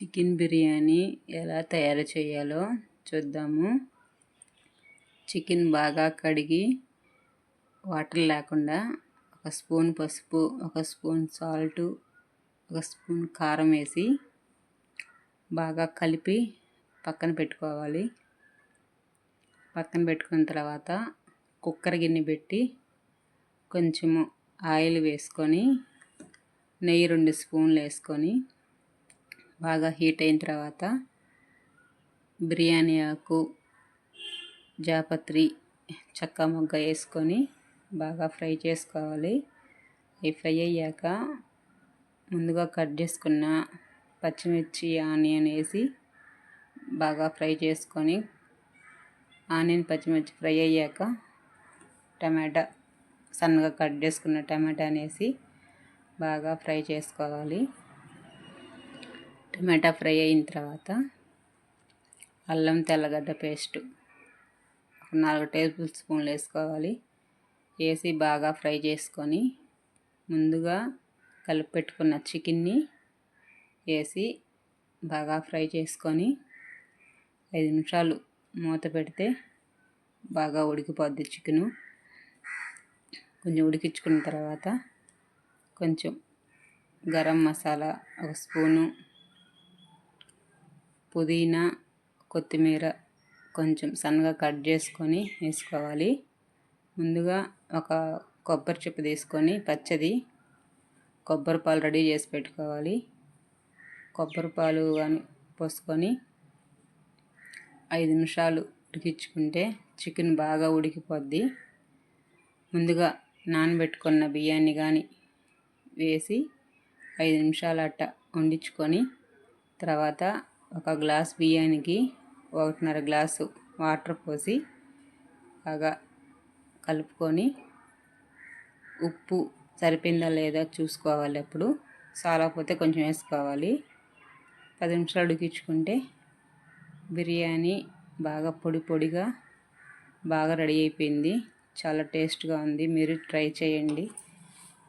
Chicken biryani ఎలా తయారు చేయాలో చూద్దాము. చికెన్ బాగా కడిగి వాటర్ లేకుండా ఒక స్పూన్ పసుపు ఒక స్పూన్ సాల్ట్ ఒక స్పూన్ కారం వేసి బాగా కలిపి పక్కన పెట్టుకోవాలి. పక్కన పెట్టుకున్న తర్వాత కుక్కర్ గిన్నె పెట్టి కొంచెము ఆయిల్ వేసుకొని నెయ్యి రెండు స్పూన్లు వేసుకొని బాగా హీట్ అయిన తర్వాత బిర్యానీ ఆకు జాపత్రి చక్క మొగ్గ వేసుకొని బాగా ఫ్రై చేసుకోవాలి. అవి ఫ్రై అయ్యాక ముందుగా కట్ చేసుకున్న పచ్చిమిర్చి ఆనియన్ వేసి బాగా ఫ్రై చేసుకొని ఆనియన్ పచ్చిమిర్చి ఫ్రై అయ్యాక టమాటా సన్నగా కట్ చేసుకున్న టమాటా అనేసి బాగా ఫ్రై చేసుకోవాలి. టమాటా ఫ్రై అయిన తర్వాత అల్లం తెల్లగడ్డ పేస్ట్ ఒక నాలుగు టేబుల్ స్పూన్లు వేసుకోవాలి. వేసి బాగా ఫ్రై చేసుకొని ముందుగా కలిపి పెట్టుకున్న చికెన్ని వేసి బాగా ఫ్రై చేసుకొని ఐదు నిమిషాలు మూత పెడితే బాగా ఉడికిపోద్ది చికెను. కొంచెం ఉడికించుకున్న తర్వాత కొంచెం గరం మసాలా ఒక స్పూను పుదీనా కొత్తిమీర కొంచెం సన్నగా కట్ చేసుకొని వేసుకోవాలి. ముందుగా ఒక కొబ్బరి చెప్పు తీసుకొని పచ్చది కొబ్బరి పాలు రెడీ చేసి పెట్టుకోవాలి. కొబ్బరి పాలు కానీ పోసుకొని ఐదు నిమిషాలు ఉడికించుకుంటే చికెన్ బాగా ఉడికిపోద్ది. ముందుగా నానబెట్టుకున్న బియ్యాన్ని కానీ వేసి ఐదు నిమిషాలు అట్ట వండించుకొని తర్వాత ఒక గ్లాస్ బియ్యానికి ఒకటిన్నర గ్లాసు వాటర్ పోసి బాగా కలుపుకొని ఉప్పు సరిపోయిందా లేదా చూసుకోవాలి అప్పుడు. సాలకపోతే కొంచెం వేసుకోవాలి. పది నిమిషాలు ఉడికించుకుంటే బిర్యానీ బాగా పొడి పొడిగా బాగా రెడీ అయిపోయింది. చాలా టేస్ట్గా ఉంది. మీరు ట్రై చేయండి.